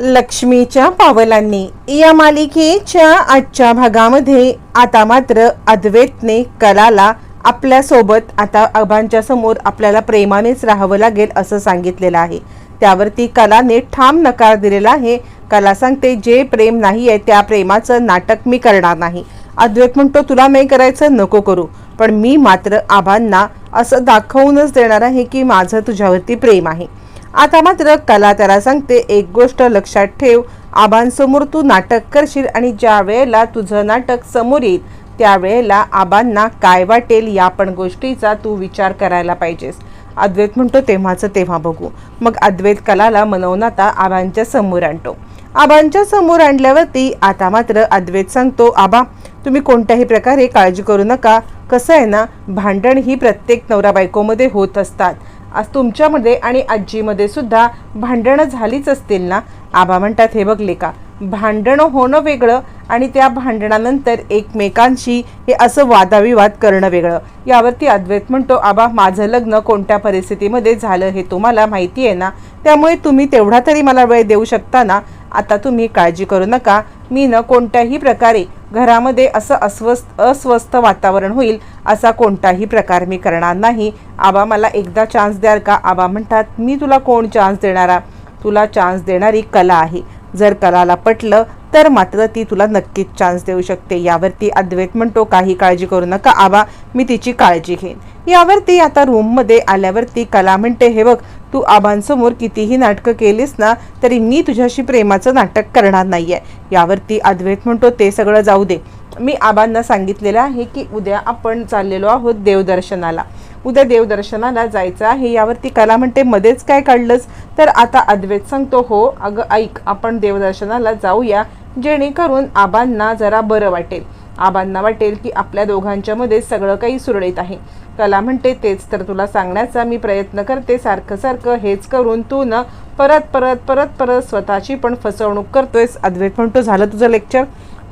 लक्ष्मीच्या पावलांनी. या मालिकेच्या आजच्या भागामध्ये आता मात्र अद्वैतने कलाला आपल्यासोबत आता आबांच्या समोर आपल्याला प्रेमानेच राहावं लागेल असं सांगितलेलं आहे. त्यावरती कलाने ठाम नकार दिलेला आहे. कला सांगते जे प्रेम नाही आहे त्या प्रेमाचं नाटक मी करणार नाही. अद्वैत म्हणतो तुला नाही करायचं नको करू. पण मी मात्र आबांना असं दाखवूनच देणार आहे की माझं तुझ्यावरती प्रेम आहे. आता मात्र कला त्याला सांगते एक गोष्ट लक्षात ठेव. आबांसमोर तू नाटक करशील आणि ज्या वेळेला तुझं नाटक समोर येईल त्यावेळेला आबांना काय वाटेल या पण गोष्टीचा तू विचार करायला पाहिजेस. अद्वैत म्हणतो तेव्हाचं तेव्हा बघू. मग अद्वैत कलाला मनवून आता आबांच्या समोर आणतो. आबांच्या समोर आणल्यावरती आता मात्र अद्वैत सांगतो आबा तुम्ही कोणत्याही प्रकारे काळजी करू नका. कसं आहे ना भांडण ही प्रत्येक नवरा बायकोमध्ये होत असतात. आज तुमच्यामध्ये आणि आजीमध्ये सुद्धा भांडणं झालीच असतील ना? आबा म्हणतात हे बघले का भांडणं होणं वेगळं आणि त्या भांडणानंतर एकमेकांशी हे असं वादाविवाद करणं वेगळं. यावरती अद्वैत म्हणतो आबा माझं लग्न कोणत्या परिस्थितीमध्ये झालं हे तुम्हाला माहिती आहे ना? त्यामुळे तुम्ही तेवढा तरी मला वेळ देऊ शकता ना? आता तुम्ही काळजी करू नका. मी न कोणत्याही प्रकारे घरामध्ये असं अस्वस्थ अस्वस्थ वातावरण होईल असा कोणताही प्रकार मी करणार नाही. आबा मला एकदा चान्स द्याल का? आबा म्हणतात मी तुला कोण चान्स देणारा? तुला चान्स देणारी कला आहे. जर कलाला पटलं तर मात्र ती तुला नक्कीच चान्स देऊ शकते. यावरती अद्वैत म्हणतो काही काळजी करू नका आबा मी तिची काळजी घेईन. यावरती आता रूममध्ये आल्यावरती कला म्हणते हे बघ तू आबांसमोर कितीही नाटकं केलीस ना तरी मी तुझ्याशी प्रेमाचं नाटक करणार नाही आहे यावरती अद्वैत म्हणतो ते सगळं जाऊ दे. मी आबांना सांगितलेलं आहे की उद्या आपण चाललेलो आहोत देवदर्शनाला. उद्या देवदर्शनाला जायचं आहे. यावरती कला म्हणते मध्येच काय काढलंच तर आता अद्वैत सांगतो हो अगं ऐक आपण देवदर्शनाला जाऊया जेणेकरून आबांना जरा बरं वाटेल. आबांना वाटेल की आपल्या दोघांच्यामध्ये सगळं काही सुरळीत आहे. कला म्हणते तेच तर तुला सांगण्याचा मी प्रयत्न करते. सारखं सारखं हेच करून तू न परत परत परत परत स्वतःची पण फसवणूक करतोयस. अद्वैत म्हणतो झालं तुझं लेक्चर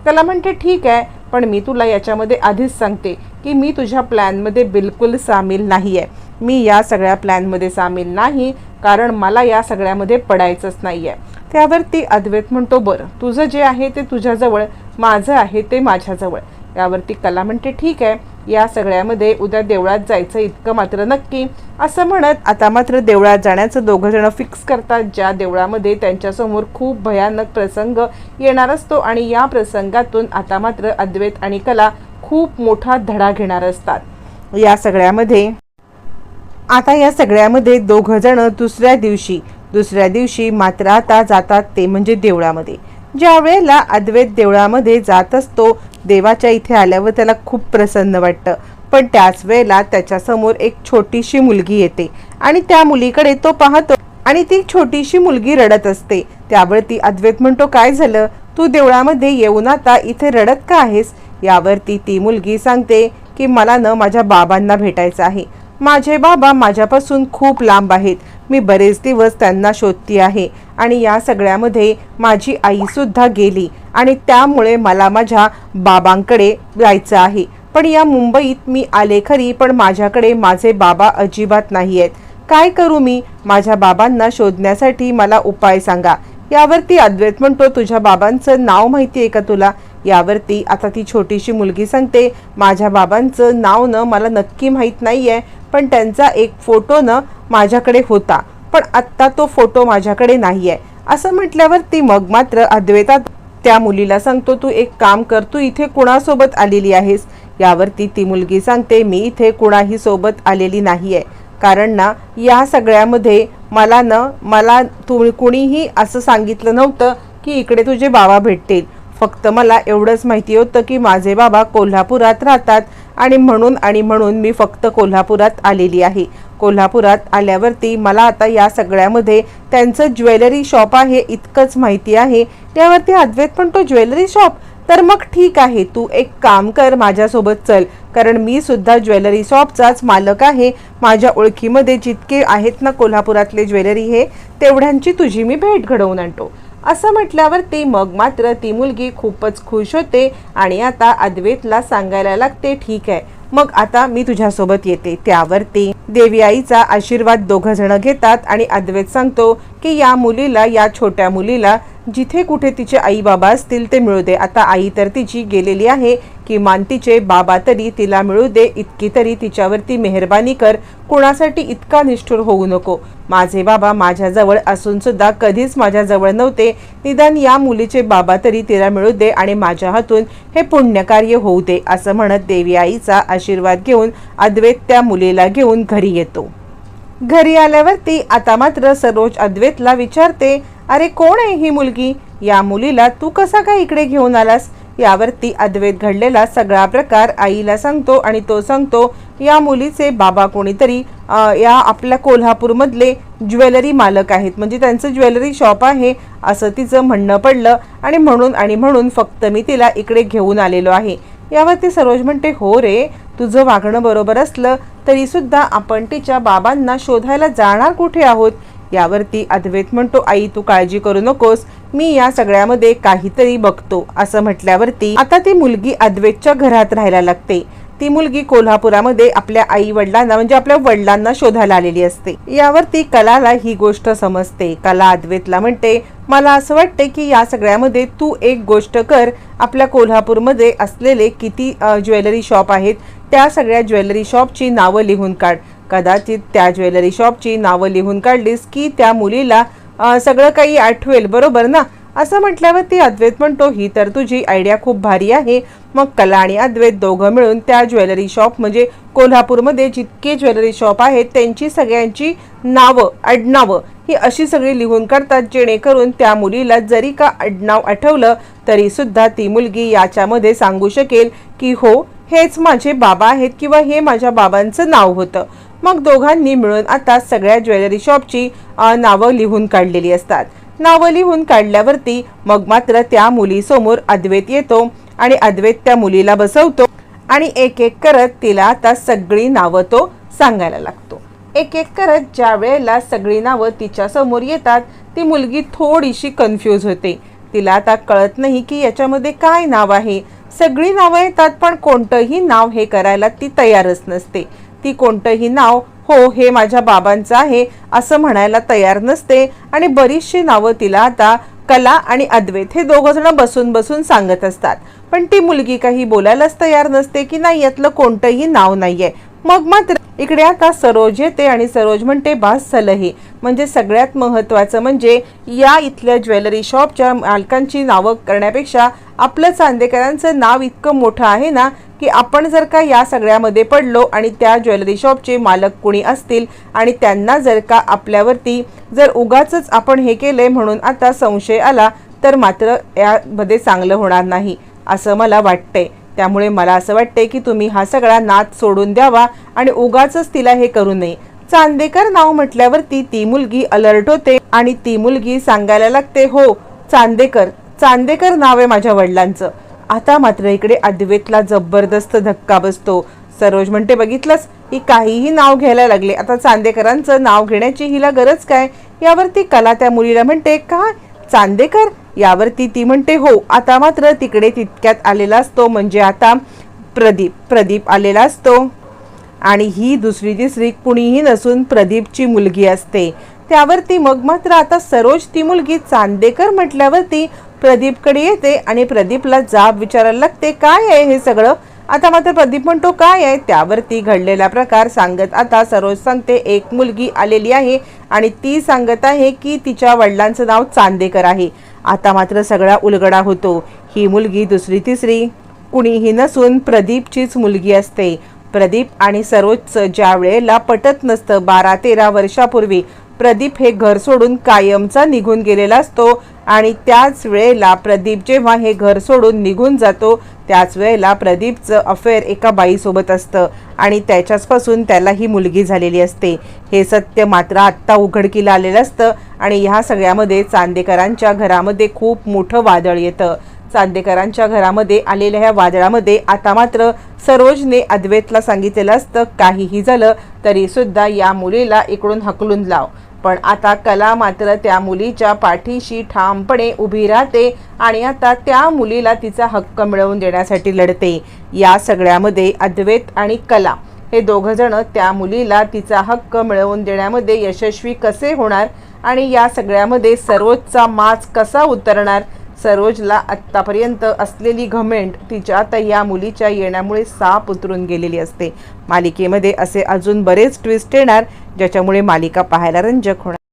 कला म्हणते ठीक आहे पण मी तुला याच्यामध्ये आधीच सांगते की मी तुझ्या प्लॅनमध्ये बिलकुल सामील नाही आहे मी या सगळ्या प्लॅनमध्ये सामील नाही कारण मला या सगळ्यामध्ये पडायचंच नाही आहे त्यावरती अद्वैत म्हणतो बरं तुझं जे आहे ते तुझ्याजवळ माझं आहे ते माझ्याजवळ. यावरती कला म्हणते ठीक आहे या सगळ्यामध्ये उद्या देवळात जायचं इतकं मात्र नक्की. असं म्हणत आता मात्र देवळात जाण्याचं दोघं जण फिक्स करतात. ज्या देवळामध्ये त्यांच्यासमोर खूप भयानक प्रसंग येणार असतो आणि या प्रसंगातून आता मात्र अद्वैत आणि कला खूप मोठा धडा घेणार असतात. या सगळ्यामध्ये आता या सगळ्यामध्ये दोघं जण दुसऱ्या दिवशी दुसऱ्या दिवशी मात्र आता जातात ते म्हणजे देवळामध्ये. ज्या वेळेला अद्वैत देवळामध्ये जात असतो देवाच्या इथे आल्यावर त्याला खूप प्रसन्न वाटतं. पण त्याच वेळेला त्याच्यासमोर एक छोटीशी मुलगी येते आणि त्या मुलीकडे तो पाहतो आणि ती छोटीशी मुलगी रडत असते. त्यावरती अद्वैत म्हणतो काय झालं? तू देवळामध्ये येऊन आता इथे रडत का आहेस? यावरती ती मुलगी सांगते की मला न माझ्या बाबांना भेटायचं आहे. माझे बाबा माझ्यापासून खूप लांब आहेत. मी बरेच दिवस त्यांना शोधती आहे. आणि या सगळ्यामध्ये माझी आईसुद्धा गेली आणि त्यामुळे मला माझ्या बाबांकडे जायचं आहे. पण या मुंबईत मी आले खरी पण माझ्याकडे माझे बाबा अजिबात नाही आहेत. काय करू मी? माझ्या बाबांना शोधण्यासाठी मला उपाय सांगा. यावरती अद्वैत म्हणतो तुझ्या बाबांचं नाव माहिती आहे का तुला? यावरती आता ती छोटीशी मुलगी सांगते माझ्या बाबांचं नाव न मला नक्की माहीत नाही आहे पण त्यांचा एक फोटो न माझ्याकडे होता. पण आत्ता तो फोटो माझ्याकडे नाही आहे असं म्हटल्यावर ती मग मात्र अद्वैतात त्या मुलीला सांगतो तू एक काम कर तू इथे कुणासोबत आलेली आहेस? यावरती ती मुलगी सांगते मी इथे कुणाही सोबत आलेली नाही आहे कारण ना या सगळ्यामध्ये मला न मला तू कुणीही असं सांगितलं नव्हतं की इकडे तुझे बाबा भेटतील. फक्त मला एवढंच माहिती होतं की माझे बाबा कोल्हापुरात राहतात. आणि म्हणून आणि म्हणून मी फक्त कोल्हापुरात आलेली आहे. कोल्हापुरात आल्यावरती मला आता या सगळ्यामध्ये त्यांचं ज्वेलरी शॉप आहे इतकंच माहिती आहे. त्यावरती अद्वैत पण तो ज्वेलरी शॉप? तर मग ठीक आहे तू एक काम कर माझ्यासोबत चल. कारण मी सुद्धा ज्वेलरी शॉपचाच मालक आहे. माझ्या ओळखीमध्ये जितके आहेत ना कोल्हापुरातले ज्वेलरी हे तेवढ्यांची तुझी मी भेट घडवून आणतो. असं म्हटल्यावर ती मग मात्र ती मुलगी खूपच खुश होते आणि आता अद्वेतला सांगायला लागते ठीक आहे मग आता मी तुझ्यासोबत येते. त्यावर ते देवी आईचा आशीर्वाद दोघ जण घेतात आणि अद्वैत सांगतो की या मुलीला या छोट्या मुलीला जिथे कुठे तिचे आई बाबा असतील ते मिळू दे. आता आई तर तिची गेलेली आहे किमान तिचे बाबा तरी तिला मिळू दे. इतकी तरी तिच्यावरती मेहरबानी कर. कुणासाठी इतका निष्ठुर होऊ नको. माझे बाबा माझ्याजवळ असून सुद्धा कधीच माझ्याजवळ नव्हते. निदान या मुलीचे बाबा तरी तिला मिळू दे आणि माझ्या हातून हे पुण्यकार्य होऊ दे असं म्हणत देवी आईचा आशीर्वाद घेऊन अद्वैत त्या मुलीला घेऊन घरी येतो. घरी आल्यावरती आता मात्र सरोज अद्वैतला विचारते अरे कोण आहे ही मुलगी? या मुलीला तू कसा काय इकडे घेऊन आलास? यावरती अद्वैत घडलेला सगळा प्रकार आईला सांगतो आणि तो सांगतो या मुलीचे बाबा कोणीतरी या आपल्या कोल्हापूरमधले ज्वेलरी मालक आहेत. म्हणजे त्यांचं ज्वेलरी शॉप आहे. असं तिचं म्हणणं पडलं आणि म्हणून आणि म्हणून फक्त मी तिला इकडे घेऊन आलेलो आहे. यावरती सरोज म्हणते हो रे तुझं वागणं बरोबर असलं तरी सुद्धा आपण तिच्या बाबांना शोधायला जाणार कुठे आहोत? यावरती अद्वैत म्हणतो आई तू काळजी करू नकोस. मी या सगळ्यामध्ये काहीतरी बघतो असं म्हटल्यावरती आता ती मुलगी अद्वैतच्या घरात राहायला लागते. ती मुलगी कोल्हापुरामध्ये आपल्या आई वडिलांना म्हणजे आपल्या वडिलांना शोधायला आलेली असते. यावरती कलाला ही गोष्ट समजते. कला अद्वैतला म्हणते मला असं वाटते की या सगळ्यामध्ये तू एक गोष्ट कर. आपल्या कोल्हापूरमध्ये असलेले किती ज्वेलरी शॉप आहेत त्या सगळ्या ज्वेलरी शॉपची नावं लिहून काढ. कदाचित त्या ज्वेलरी शॉपची नावं लिहून काढलीस की त्या मुलीला सगळं काही आठवेल बरोबर ना? असं म्हटल्यावर ती अद्वैत म्हणतो ही तर तुझी आयडिया खूप भारी आहे. मग कला आणि अद्वैत दोघं मिळून त्या ज्वेलरी शॉप म्हणजे कोल्हापूरमध्ये जितके ज्वेलरी शॉप आहेत त्यांची सगळ्यांची नावं आडनावं ही अशी सगळी लिहून काढतात जेणेकरून त्या मुलीला जरी का आडनाव आठवलं तरीसुद्धा ती मुलगी याच्यामध्ये सांगू शकेल की हो हेच माझे बाबा आहेत किंवा हे माझ्या बाबांचं नाव होतं. मग दोघांनी मिळून आता सगळ्या ज्वेलरी शॉपची नावं लिहून काढलेली असतात. नावं लिहून काढल्यावरती मग मात्र त्या मुलीसमोर अद्वैत येतो आणि अद्वैत त्या मुलीला बसवतो आणि एक एक करत तिला आता सगळी नावं तो सांगायला लागतो. एक एक करत ज्या वेळेला सगळी नावं तिच्या समोर येतात ती मुलगी थोडीशी कन्फ्यूज होते. तिला आता कळत नाही की याच्यामध्ये काय नाव आहे. सगळी नावं येतात पण कोणतंही नाव हे करायला ती तयारच नसते. ती कोणतंही नाव हो हे माझ्या बाबांचं आहे असं म्हणायला तयार नसते आणि बरीचशी नावं तिला आता कला आणि अद्वैत हे दोघं जण बसून बसून सांगत असतात. पण ती मुलगी काही बोलायलाच तयार नसते की नाही यातलं कोणतंही नाव नाही आहे मग मात्र इकडे आता सरोज येते आणि सरोज म्हणते बास झालं हे म्हणजे सगळ्यात महत्त्वाचं म्हणजे या इथल्या ज्वेलरी शॉपच्या मालकांची नावं करण्यापेक्षा आपलं चांदेकरांचं नाव इतकं मोठं आहे ना की आपण जर का या सगळ्यामध्ये पडलो आणि त्या ज्वेलरी शॉपचे मालक कुणी असतील आणि त्यांना जर का आपल्यावरती जर उगाच आपण हे केले म्हणून आता संशय आला तर मात्र यामध्ये चांगलं होणार नाही असं मला वाटतंय. त्यामुळे मला असं वाटतंय की तुम्ही हा सगळा नाद सोडून द्यावा आणि उगाच तिला हे करू नये. चांदेकर नाव म्हटल्यावरती ती मुलगी अलर्ट होते आणि ती मुलगी सांगायला लागते हो चांदेकर चांदेकर नाव आहे माझ्या वडिलांचं. आता मात्र इकडे अद्वैतला जबरदस्त धक्का बसतो. सरोज म्हणते बघितलंस? ही काहीही नाव घ्यायला लागले. आता चांदेकरांचं नाव घेण्याची हिला गरज काय? यावरती कला त्या मुलीला म्हणते का चांदेकर? यावरती ती म्हणते हो आता मात्र तिकडे तितक्यात आलेला असतो म्हणजे आता प्रदीप प्रदीप आलेला असतो. आणि ही दुसरी तिसरी कुणीही नसून प्रदीपची मुलगी असते. त्यावरती मग मात्र आता सरोज ती मुलगी चांदेकर म्हटल्यावरती प्रदीपकडे येते आणि प्रदीपला जाब विचारायला लागते काय आहे हे सगळं? आता मात्र प्रदीप म्हणतो काय आहे? त्यावरती घडलेला प्रकार सांगत आता सरोज सांगते एक मुलगी आलेली आहे आणि ती सांगत आहे की तिच्या वडिलांचं नाव चांदेकर आहे. आता मात्र सगळा उलगडा होतो. ही मुलगी दुसरी तिसरी. कुणीही नसून प्रदीपचीच मुलगी असते. प्रदीप आणि सरोजचं ज्या वेळेला पटत नसतं बारा तेरा वर्षापूर्वी प्रदीप हे घर सोडून कायमचा निघून गेलेला असतो आणि त्याच वेळेला प्रदीप जेव्हा हे घर सोडून निघून जातो त्याच वेळेला प्रदीपचं अफेअर एका बाईसोबत असतं आणि त्याच्याचपासून त्याला ही मुलगी झालेली असते. हे सत्य मात्र आत्ता उघडकीला आलेलं असतं आणि ह्या सगळ्यामध्ये चांदेकरांच्या घरामध्ये खूप मोठं वादळ येतं. चांदेकरांच्या घरामध्ये आलेल्या ह्या वादळामध्ये आता मात्र सरोजने अद्वैतला सांगितलेलं असतं काहीही झालं तरीसुद्धा या मुलीला इकडून हकलून लाव. पण आता कला मात्र त्या मुलीच्या पाठीशी ठामपणे उभी राहते आणि आता त्या मुलीला तिचा हक्क मिळवून देण्यासाठी लढते. या सगळ्यामध्ये अद्वैत आणि कला हे दोघं जण त्या मुलीला तिचा हक्क मिळवून देण्यामध्ये यशस्वी कसे होणार आणि या सगळ्यामध्ये सर्वोच्चा माज कसा उतरणार सरोजला आत्तापर्यंत असलेली घमेंट तिच्या आता या मुलीच्या येण्यामुळे साप उतरून गेलेली असते. मालिकेमध्ये असे अजून बरेच ट्विस्ट येणार ज्याच्यामुळे मालिका पाहायला रंजक होणार.